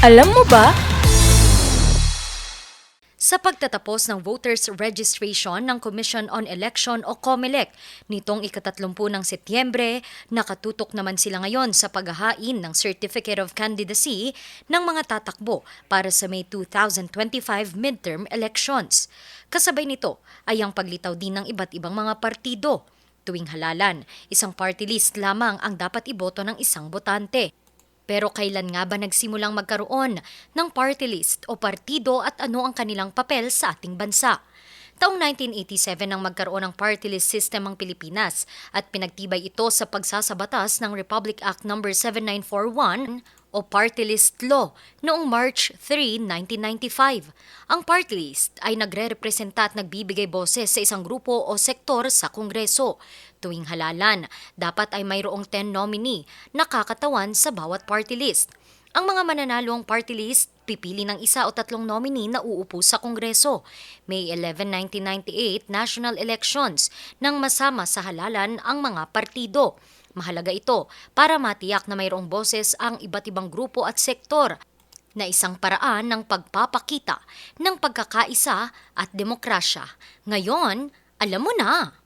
Alam mo ba? Sa pagtatapos ng voters registration ng Commission on Election o COMELEC nitong ikatatlumpু ng Setyembre, nakatutok naman sila ngayon sa paghahain ng Certificate of Candidacy ng mga tatakbo para sa May 2025 midterm elections. Kasabay nito ay ang paglitaw din ng iba't ibang mga partido. Tuwing halalan, isang party list lamang ang dapat iboto ng isang botante. Pero kailan nga ba nagsimulang magkaroon ng party list o partido at ano ang kanilang papel sa ating bansa? Taong 1987 nang magkaroon ng party list system ang Pilipinas at pinagtibay ito sa pagsasabatas ng Republic Act No. 7941 o Party List Law noong March 3, 1995. Ang party list ay nagre-representa at nagbibigay boses sa isang grupo o sektor sa Kongreso. Tuwing halalan, dapat ay mayroong 10 nominee na kakatawan sa bawat party list. Ang mga mananalong party list, pipili ng isa o tatlong nominee na uupo sa Kongreso. May 11, 1998 national elections nang masama sa halalan ang mga partido. Mahalaga ito para matiyak na mayroong boses ang iba't ibang grupo at sektor na isang paraan ng pagpapakita ng pagkakaisa at demokrasya. Ngayon, alam mo na!